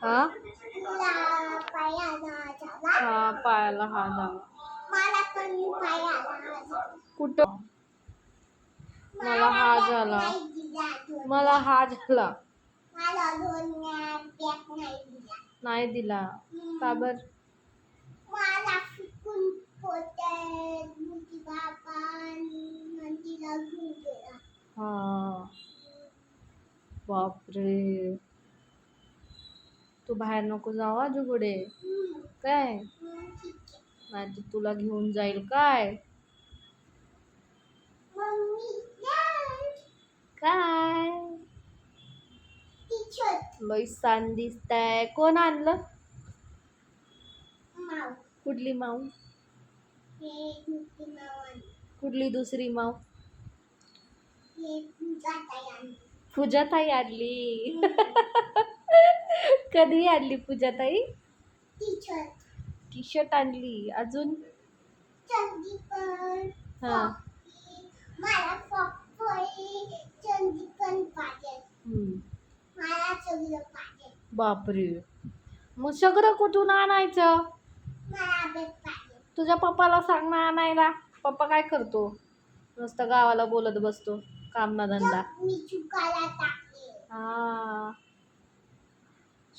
हा? पायाला हा पायाला हा झाला कुठं? मला हा झाला. मला हा झाला. नाही दिला. नाही दिला का बर हा. बापरे. तू बाहेर नको जाऊ जुगुडे हम्म, काय. नाही तुला घेऊन जाईल काय. काय? लई छान दिसताय. कोण आणलं? कुठली माऊ? कुठली दुसरी माऊ? तुझा ताई आणली. कधी आणली पूजाताई? टी शर्ट आणली. अजून? हा. बापरे. मग सगळं कुठून आणायचं? तुझ्या पप्पाला सांग ना आणायला. पप्पा काय करतो? नुसतं गावाला बोलत बसतो. काम ना धंदा हा.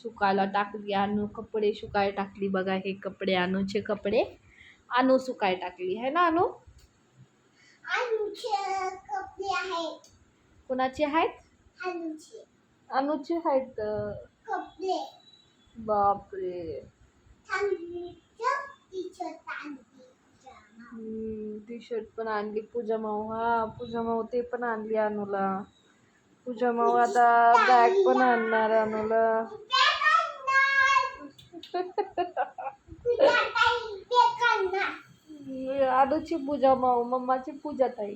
सुकायला टाकली अनु कपडे सुकाय टाकली बघा हे कपडे अनुचे कपडे अनु सुकाय टाकली है ना आहेत. कुणाचे आहेत? अनुचे आहेत. कपडे. बापरे. टी शर्ट पण आणली पूजा माऊ. हा पूजा माऊ ते पण आणली अनुला पूजा माऊ आता बॅग पण आणणार अनुला आदूची पूजा माऊ मम्माची पूजा ताई.